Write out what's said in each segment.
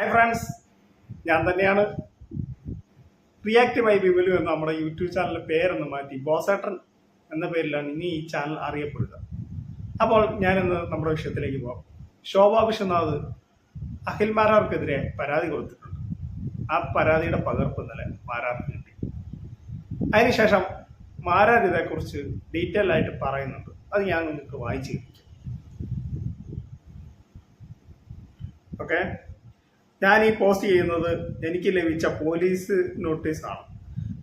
Hi friends ഞാൻ തന്നെയാണ്. React by ബിബിലു എന്ന നമ്മുടെ യൂട്യൂബ് ചാനലിന്റെ പേരൊന്ന് മാറ്റി. ബോസേട്ടൻ എന്ന പേരിലാണ് ഇനി ഈ ചാനൽ അറിയപ്പെടുക. അപ്പോൾ ഞാനിന്ന് നമ്മുടെ വിഷയത്തിലേക്ക് പോകാം ശോഭാ വിശ്വനാഥ് അഖിൽ മാരാർക്കെതിരെ പരാതി കൊടുത്തിട്ടുണ്ട്. ആ പരാതിയുടെ പകർപ്പ് ഇന്നലെ മാരാർക്ക് കിട്ടി. അതിനുശേഷം മാരാർ ഇതേക്കുറിച്ച് ഡീറ്റെയിൽ ആയിട്ട് പറയുന്നുണ്ട്. അത് ഞാൻ നിങ്ങൾക്ക് വായിച്ചു കേൾപ്പിക്കാം. ഓക്കെ ഞാൻ ഈ പോസ്റ്റ് ചെയ്യുന്നത് എനിക്ക് ലഭിച്ച പോലീസ് നോട്ടീസാണ്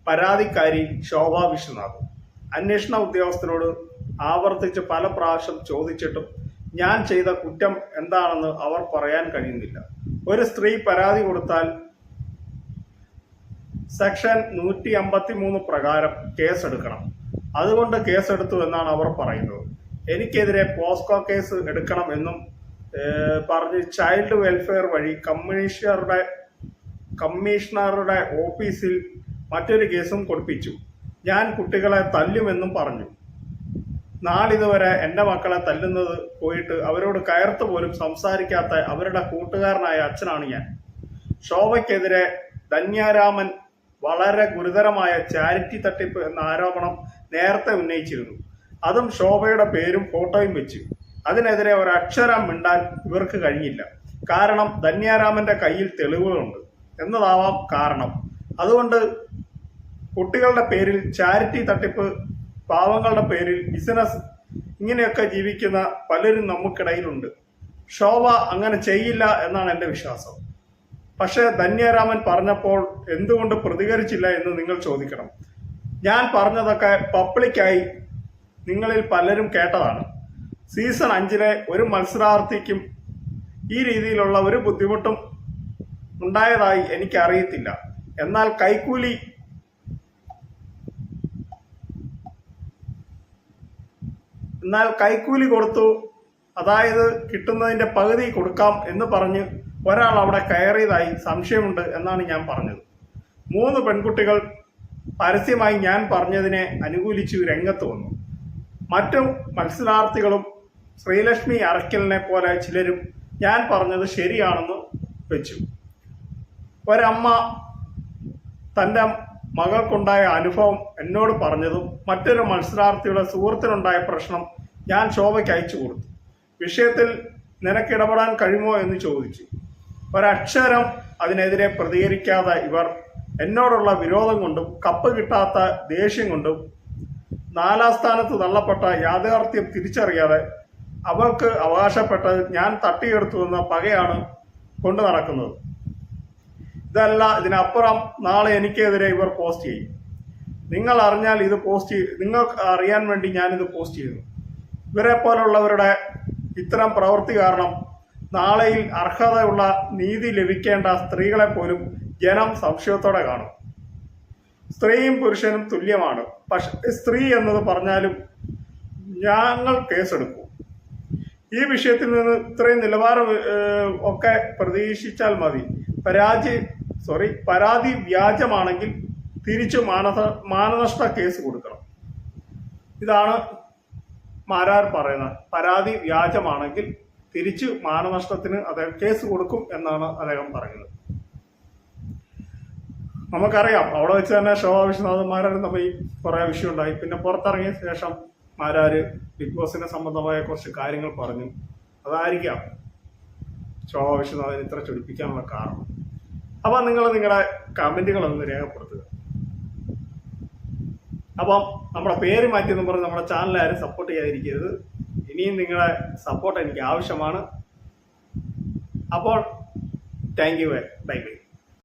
പരാതിക്കാരി ശോഭ വിശ്വനാഥ് അന്വേഷണ ഉദ്യോഗസ്ഥരോട് ആവർത്തിച്ച് പല പ്രാവശ്യം ചോദിച്ചിട്ടും ഞാൻ ചെയ്ത കുറ്റം എന്താണെന്ന് അവർ പറയാൻ കഴിയുന്നില്ല. ഒരു സ്ത്രീ പരാതി കൊടുത്താൽ സെക്ഷൻ നൂറ്റി അമ്പത്തി മൂന്ന് പ്രകാരം കേസെടുക്കണം. അതുകൊണ്ട് കേസെടുത്തു എന്നാണ് അവർ പറയുന്നത്. എനിക്കെതിരെ പോസ്കോ കേസ് എടുക്കണം എന്നും പറഞ്ഞ് ചൈൽഡ് വെൽഫെയർ വഴി കമ്മീഷണറുടെ കമ്മീഷണറുടെ ഓഫീസിൽ മറ്റൊരു കേസും കൊടുപ്പിച്ചു. ഞാൻ കുട്ടികളെ തല്ലുമെന്നും പറഞ്ഞു. നാളിതുവരെ എന്റെ മക്കളെ തല്ലുന്നത് പോയിട്ട് അവരോട് കയർത്ത് പോലും സംസാരിക്കാത്ത അവരുടെ കൂട്ടുകാരനായ അച്ഛനാണ് ഞാൻ. ശോഭയ്ക്കെതിരെ ധന്യാരാമൻ വളരെ ഗുരുതരമായ ചാരിറ്റി തട്ടിപ്പ് എന്ന ആരോപണം നേരത്തെ ഉന്നയിച്ചിരുന്നു. അതും ശോഭയുടെ പേരും ഫോട്ടോയും വെച്ച്. അതിനെതിരെ ഒരക്ഷരം മിണ്ടാൻ ഇവർക്ക് കഴിഞ്ഞില്ല. കാരണം ധന്യാരാമന്റെ കയ്യിൽ തെളിവുകളുണ്ട്. എന്നതാവാം കാരണം. അതുകൊണ്ട് കുട്ടികളുടെ പേരിൽ ചാരിറ്റി തട്ടിപ്പ് പാവങ്ങളുടെ പേരിൽ ബിസിനസ് ഇങ്ങനെയൊക്കെ ജീവിക്കുന്ന പലരും നമുക്കിടയിലുണ്ട്. ശോഭ അങ്ങനെ ചെയ്യില്ല എന്നാണ് എന്റെ വിശ്വാസം. പക്ഷേ ധന്യരാമൻ പറഞ്ഞപ്പോൾ എന്തുകൊണ്ട് പ്രതികരിച്ചില്ല എന്ന് നിങ്ങൾ ചോദിക്കണം. ഞാൻ പറഞ്ഞതൊക്കെ പബ്ലിക്കായി നിങ്ങളിൽ പലരും കേട്ടതാണ്. സീസൺ അഞ്ചിലെ ഒരു മത്സരാർത്ഥിക്കും ഈ രീതിയിലുള്ള ഒരു ബുദ്ധിമുട്ടും ഉണ്ടായതായി എനിക്ക് അറിയത്തില്ല എന്നാൽ കൈക്കൂലി എന്നാൽ കൈക്കൂലി കൊടുത്തു. അതായത് കിട്ടുന്നതിന്റെ പകുതി കൊടുക്കാം എന്ന് പറഞ്ഞ് ഒരാൾ അവിടെ കയറിയതായി സംശയമുണ്ട് എന്നാണ് ഞാൻ പറഞ്ഞത്. മൂന്ന് പെൺകുട്ടികൾ പരസ്യമായി ഞാൻ പറഞ്ഞതിനെ അനുകൂലിച്ചു രംഗത്ത് വന്നു. മറ്റു മത്സരാർത്ഥികളും ശ്രീലക്ഷ്മി അറക്കലിനെ പോലെ ചിലരും ഞാൻ പറഞ്ഞത് ശരിയാണെന്ന് വെച്ചു. ഒരമ്മ തന്റെ മകൾക്കുണ്ടായ അനുഭവം എന്നോട് പറഞ്ഞതും മറ്റൊരു മത്സരാർത്ഥിയുടെ സുഹൃത്തിനുണ്ടായ പ്രശ്നം ഞാൻ ശോഭയ്ക്ക് അയച്ചു കൊടുത്തു. വിഷയത്തിൽ നിനക്ക് ഇടപെടാൻ കഴിയുമോ എന്ന് ചോദിച്ചു. ഒരക്ഷരം അതിനെതിരെ പ്രതികരിക്കാതെ ഇവർ എന്നോടുള്ള വിരോധം കൊണ്ടും കപ്പ് കിട്ടാത്ത ദേഷ്യം കൊണ്ടും നാലാം സ്ഥാനത്ത് തള്ളപ്പെട്ട യാഥാർത്ഥ്യം തിരിച്ചറിയാതെ അവൾക്ക് അവകാശപ്പെട്ടത് ഞാൻ തട്ടിയെടുത്തു എന്ന പകയാണ് കൊണ്ടു നടക്കുന്നത്. ഇതല്ല ഇതിനപ്പുറം നാളെ എനിക്കെതിരെ ഇവർ പോസ്റ്റ് ചെയ്യും. നിങ്ങൾ അറിഞ്ഞാൽ ഇത് പോസ്റ്റ് ചെയ്ത് നിങ്ങൾക്ക് അറിയാൻ വേണ്ടി ഞാനിത് പോസ്റ്റ് ചെയ്തു ഇവരെ പോലുള്ളവരുടെ ഇത്തരം പ്രവൃത്തി കാരണം നാളെയിൽ അർഹതയുള്ള നീതി ലഭിക്കേണ്ട സ്ത്രീകളെ പോലും ജനം സംശയത്തോടെ കാണും. സ്ത്രീയും പുരുഷനും തുല്യമാണ്. പക്ഷെ സ്ത്രീ എന്നത് പറഞ്ഞാലും ഞങ്ങൾ കേസെടുക്കും. ഈ വിഷയത്തിൽ നിന്ന് ഇത്രയും നിലവാരം ഒക്കെ പ്രതീക്ഷിച്ചാൽ മതി. പരാജി സോറി പരാതി വ്യാജമാണെങ്കിൽ തിരിച്ചു മാനസ മാനനഷ്ട കേസ് കൊടുക്കണം. ഇതാണ് മാരാർ പറയുന്നത്. പരാതി വ്യാജമാണെങ്കിൽ തിരിച്ച് മാനനഷ്ടത്തിന് അദ്ദേഹം കേസ് കൊടുക്കും എന്നാണ് അദ്ദേഹം പറയുന്നത്. നമുക്കറിയാം. അവിടെ വെച്ച് തന്നെ ശോഭാ വിശ്വനാഥന്മാരും തമ്മിൽ കുറെ വിഷയം ഉണ്ടായി പിന്നെ പുറത്തിറങ്ങിയ ശേഷം മാരാര് ബിഗ് ബോസിനെ സംബന്ധമായ കുറച്ച് കാര്യങ്ങൾ പറഞ്ഞു. അതായിരിക്കാം ശോഭ വിശ്വനാഥൻ ഇത്ര ചൊടിപ്പിക്കാനുള്ള കാരണം. അപ്പം നിങ്ങൾ നിങ്ങളുടെ കമന്റുകളൊന്ന് രേഖപ്പെടുത്തുക. അപ്പം നമ്മുടെ പേര് മാറ്റിയെന്ന് പറഞ്ഞ് നമ്മുടെ ചാനലാരും സപ്പോർട്ട് ചെയ്യാതിരിക്കരുത്. ഇനിയും നിങ്ങളെ സപ്പോർട്ട് എനിക്ക് ആവശ്യമാണ്. അപ്പോൾ താങ്ക് യു ബൈ ബൈ